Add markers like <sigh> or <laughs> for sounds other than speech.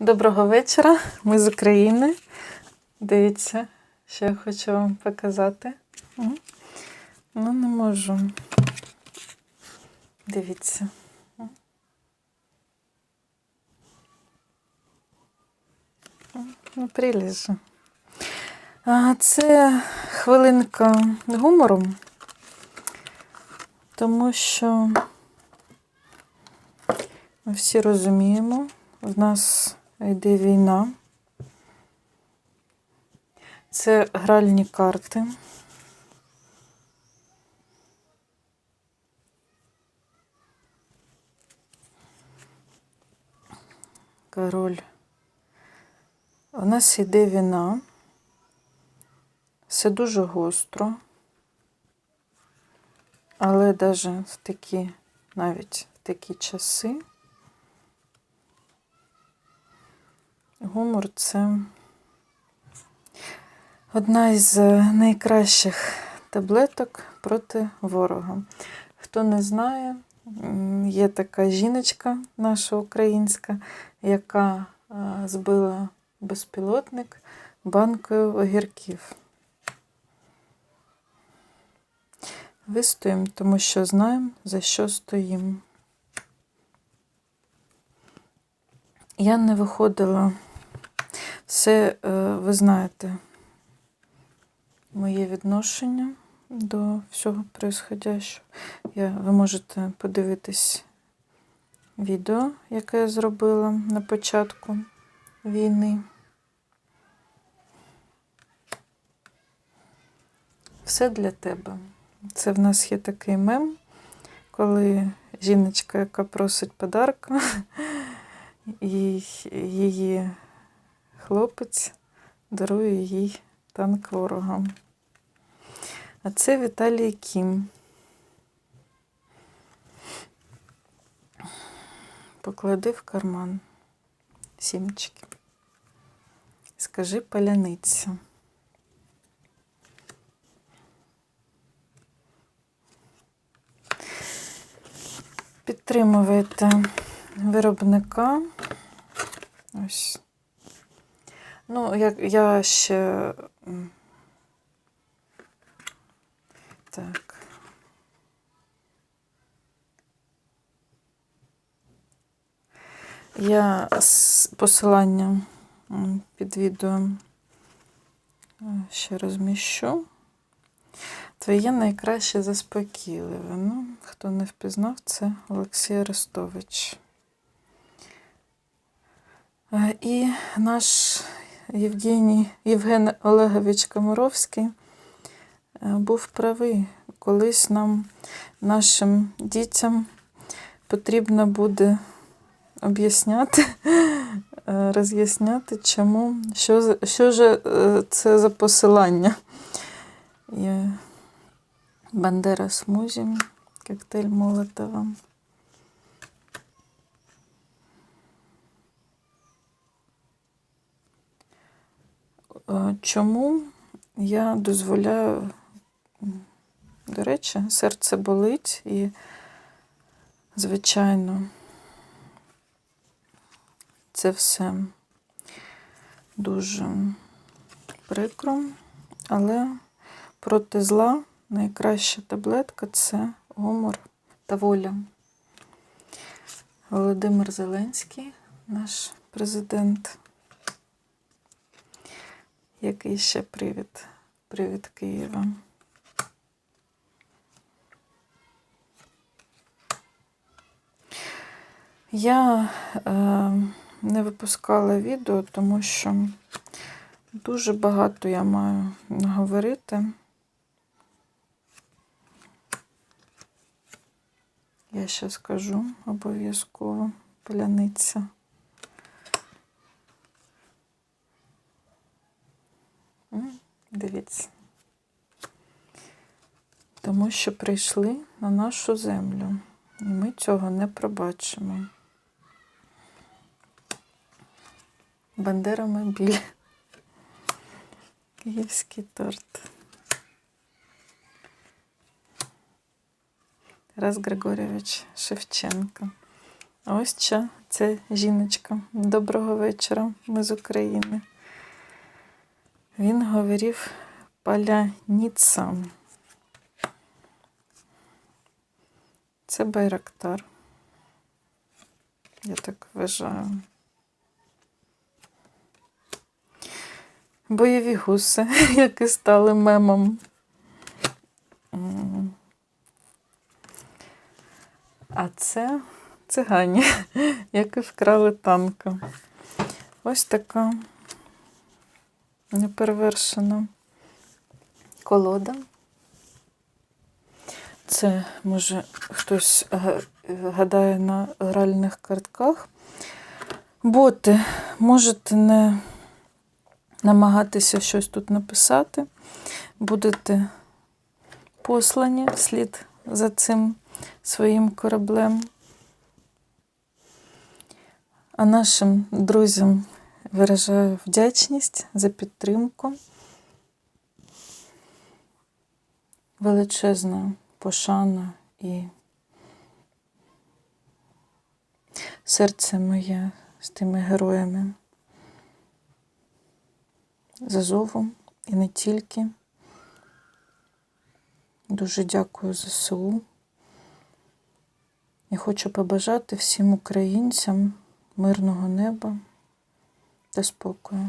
Доброго вечора. Ми з України. Дивіться, що я хочу вам показати. Ну, не можу. Дивіться. Ну, приліж. же. А, Це хвилинка гумору, тому що ми всі розуміємо, в нас йде війна. Це гральні карти. Король. У нас йде війна. Все дуже гостро. Але навіть в такі, навіть в такі часи. Гумор це одна із е, найкращих таблеток проти ворога. Хто не знає, є така жіночка наша українська, яка е, збила безпілотник банкою огірків. Вистоїмо, тому що знаємо, за що стоїмо. Я не виходила. Все, е, ви знаєте, моє відношення до всього происходящого. Я, ви можете подивитись відео, яке я зробила на початку війни. Все для тебе. Це в нас є такий мем, коли жіночка, яка просить подарка, <laughs> і її хлопець дарує їй танк ворогам. А це Віталій Кім. Поклади в карман сімечки. Скажи паляниця. Підтримуєте виробника. Ось. Ну, як я ще. Так. Я посилання під відео е, ще розміщу. Твоє найкраще заспокійливе. Ну, хто не впізнав, це Олексій Арестович. Е, І наш Євгеній, Євген Олегович Комаровський е, був правий. Колись нам, нашим дітям, потрібно буде об'ясняти, <laughs> е, роз'ясняти, чому, що, що ж е, це за посилання. Бандера смузі, коктейль Молотова. Чому я дозволяю, до речі, серце болить і, звичайно, це все дуже прикро, але проти зла найкраща таблетка це гумор та воля. Володимир Зеленський, наш президент. Який ще привід? Привід Києва. Я е, не випускала відео, тому що дуже багато я маю говорити. Я ще скажу обов'язково паляниця. Дивіться. Тому що прийшли на нашу землю, і ми цього не пробачимо. Бандера мобіль. Київський торт. Тарас Григорьович Шевченко. Ось це жіночка. Доброго вечора. Ми з України. Він говорив паляніца. Це Байрактар. Я так вважаю. Бойові гуси, <laughs> які стали мемом. А це цигані, <laughs> які вкрали танка. Ось така неперевершена колода. Це, може, хтось гадає на гральних картках. Боти, можете не намагатися щось тут написати. Будете послані вслід за цим своїм кораблем. А нашим друзям виражаю вдячність за підтримку. Величезна пошана і серце моє з тими героями з Азову і не тільки. Дуже дякую ЗСУ. І хочу побажати всім українцям мирного неба та спокою.